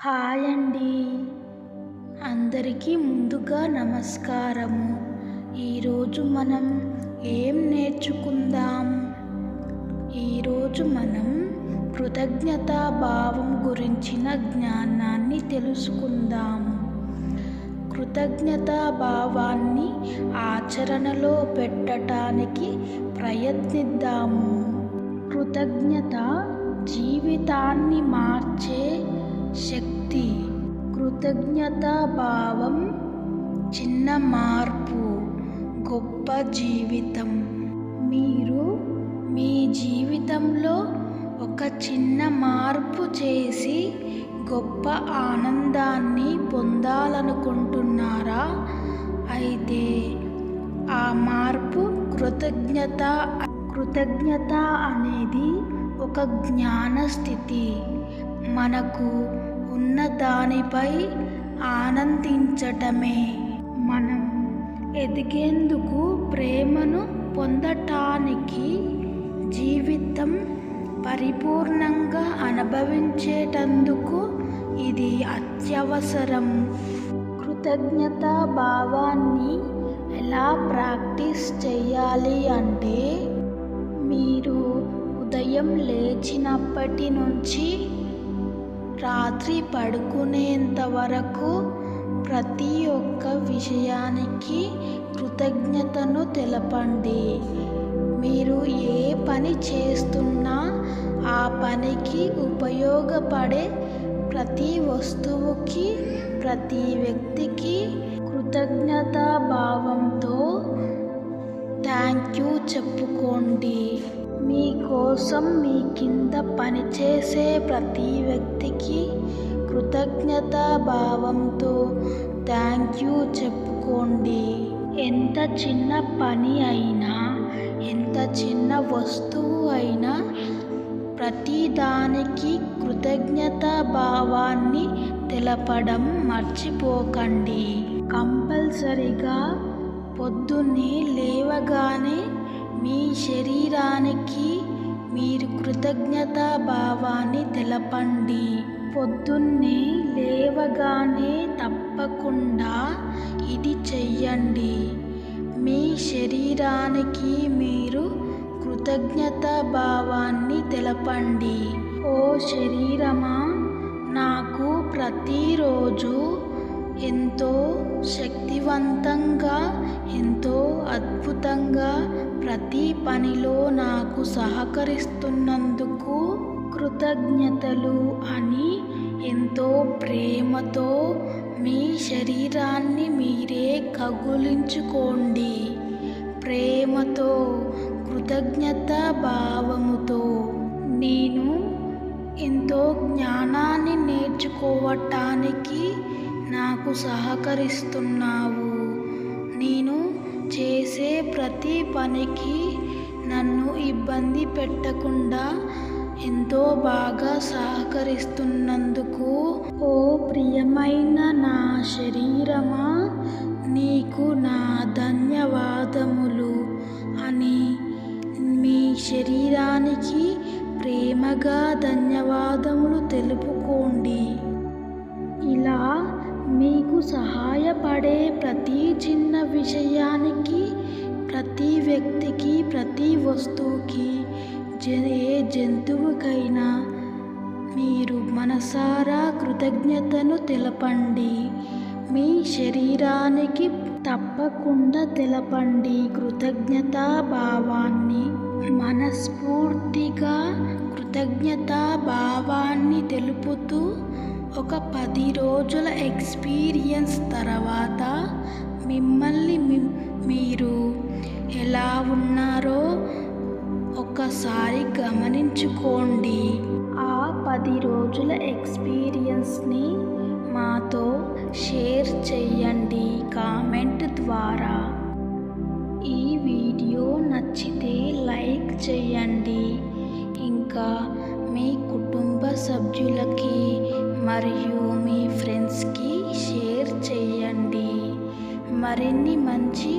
Hi అండి అందరికీ ముందుగా నమస్కారము. ఈరోజు మనం ఏం నేర్చుకుందాం? ఈరోజు మనం కృతజ్ఞతా భావం గురించిన జ్ఞానాన్ని తెలుసుకుందాం. కృతజ్ఞతా భావాన్ని ఆచరణలో పెట్టడానికి ప్రయత్నిద్దాము. కృతజ్ఞత జీవితాన్ని మార్చే కృతజ్ఞతా భావం చిన్న మార్పు గొప్ప జీవితం. మీరు మీ జీవితంలో ఒక చిన్న మార్పు చేసి గొప్ప ఆనందాన్ని పొందాలనుకుంటున్నారా? అయితే ఆ మార్పు కృతజ్ఞత కృతజ్ఞత అనేది ఒక జ్ఞాన స్థితి. మనకు ఉన్న దానిపై ఆనందించటమే. మనం ఎదిగేందుకు ప్రేమను పొందటానికి జీవితం పరిపూర్ణంగా అనుభవించేటందుకు ఇది అత్యవసరం. కృతజ్ఞతా భావాన్ని ఎలా ప్రాక్టీస్ చేయాలి అంటే మీరు ఉదయం లేచినప్పటి నుంచి రాత్రి పడుకునేంత వరకు ప్రతి ఒక్క విషయానికి కృతజ్ఞతను తెలపండి. మీరు ఏ పని చేస్తున్నా ఆ పనికి ఉపయోగపడే ప్రతి వస్తువుకి ప్రతి వ్యక్తికి కృతజ్ఞతా భావంతో థ్యాంక్ యూ చెప్పుకోండి. మీకోసం మీ కింద పనిచేసే ప్రతి వ్యక్తికి కృతజ్ఞతా భావంతో థ్యాంక్ యూ చెప్పుకోండి. ఎంత చిన్న పని అయినా ఎంత చిన్న వస్తువు అయినా ప్రతి దానికి కృతజ్ఞతా భావాన్ని తెలపడం మర్చిపోకండి. కంపల్సరిగా పొద్దున్నే లేవగానే మీ శరీరానికి మీరు కృతజ్ఞతా భావాన్ని తెలపండి. పొద్దున్నే లేవగానే తప్పకుండా ఇది చెయ్యండి. మీ శరీరానికి మీరు కృతజ్ఞతా భావాన్ని తెలపండి. ఓ శరీరమా నాకు ప్రతిరోజు ఎంతో శక్తివంతంగా ఎంతో అద్భుతంగా ప్రతి పనిలో నాకు సహకరిస్తున్నందుకు కృతజ్ఞతలు అని ఎంతో ప్రేమతో మీ శరీరాన్ని మీరే కగులించుకోండి. ప్రేమతో కృతజ్ఞత భావముతో నేను ఎంతో జ్ఞానాన్ని నేర్చుకోవటానికి నాకు సహకరిస్తున్నావు. నేను చేసే ప్రతి పనికి నన్ను ఇబ్బంది పెట్టకుండా ఎంతో బాగా సహకరిస్తున్నందుకు ఓ ప్రియమైన నా శరీరమా నీకు నా ధన్యవాదములు అని మీ శరీరానికి ప్రేమగా ధన్యవాదములు తెలుపుకోండి. మీకు సహాయపడే ప్రతి చిన్న విషయానికి ప్రతి వ్యక్తికి ప్రతి వస్తువుకి ఏ జంతువుకైనా మీరు మనసారా కృతజ్ఞతను తెలపండి. మీ శరీరానికి తప్పకుండా తెలపండి కృతజ్ఞతా భావాన్ని మనస్ఫూర్తిగా కృతజ్ఞతా భావాన్ని తెలుపు ఒక పది రోజుల ఎక్స్పీరియన్స్ తర్వాత మిమ్మల్ని మీరు ఎలా ఉన్నారో ఒకసారి గమనించుకోండి. ఆ పది రోజుల ఎక్స్పీరియన్స్ని మాతో షేర్ చేయండి కామెంట్ ద్వారా. ఈ వీడియో నచ్చితే లైక్ చేయండి ఇంకా మీ కుటుంబ సభ్యులకి మరియు మీ ఫ్రెండ్స్కి షేర్ చేయండి. మరిన్ని మంచి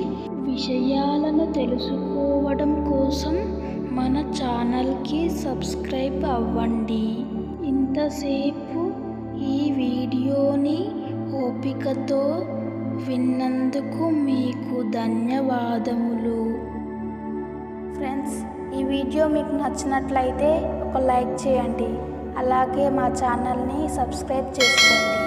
విషయాలను తెలుసుకోవడం కోసం మన ఛానల్కి సబ్స్క్రైబ్ అవ్వండి. ఇంతసేపు ఈ వీడియోని ఓపికతో విన్నందుకు మీకు ధన్యవాదములు. ఫ్రెండ్స్ ఈ వీడియో మీకు నచ్చినట్లయితే ఒక లైక్ చేయండి. అలాగే మా ఛానల్ని సబ్స్క్రైబ్ చేసుకోండి.